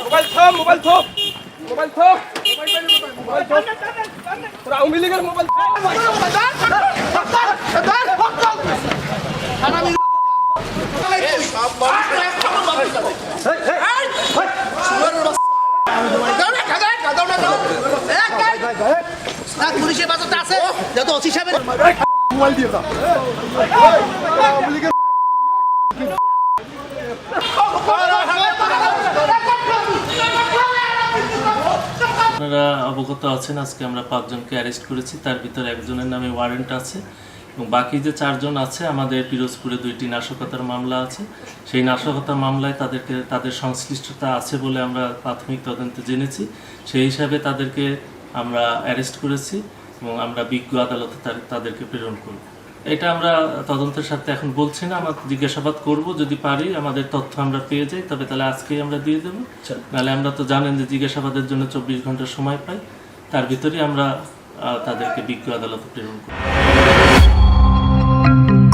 Mobile থাম mobile থাম mobile থাম মোবাইল থাম তোরা আওয়ামী লীগের মোবাইল পুলিশের বাজারটা আছে যত অতি সাহেবের আপনারা অবগত আছেন, আজকে আমরা পাঁচজনকে অ্যারেস্ট করেছি। তার ভিতরে একজনের নামে ওয়ারেন্ট আছে এবং বাকি যে চারজন আছে, আমাদের পিরোজপুরে দুইটি নাশকতার মামলা আছে। সেই নাশকতার মামলায় তাদেরকে, তাদের সংশ্লিষ্টতা আছে বলে আমরা প্রাথমিক তদন্তে জেনেছি। সেই হিসাবে তাদেরকে আমরা অ্যারেস্ট করেছি। এবং আমরা বিজ্ঞ আদালতে তাদেরকে প্রেরণ করব। এটা আমরা তদন্তের সাথে এখন বলছি না আমরা জিজ্ঞাসাবাদ করব যদি পারি আমাদের তথ্য আমরা পেয়ে যাই তবে তাহলে আজকেই আমরা দিয়ে দেবো। নাহলে আমরা তো জানেন যে জিজ্ঞাসাবাদের জন্য চব্বিশ ঘণ্টা সময় পাই তার ভিতরেই আমরা তাদেরকে বিজ্ঞ আদালতে প্রেরণ করব।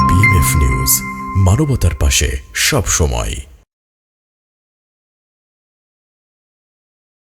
বিএমএফ নিউজ মানবতার পাশে সব সময়।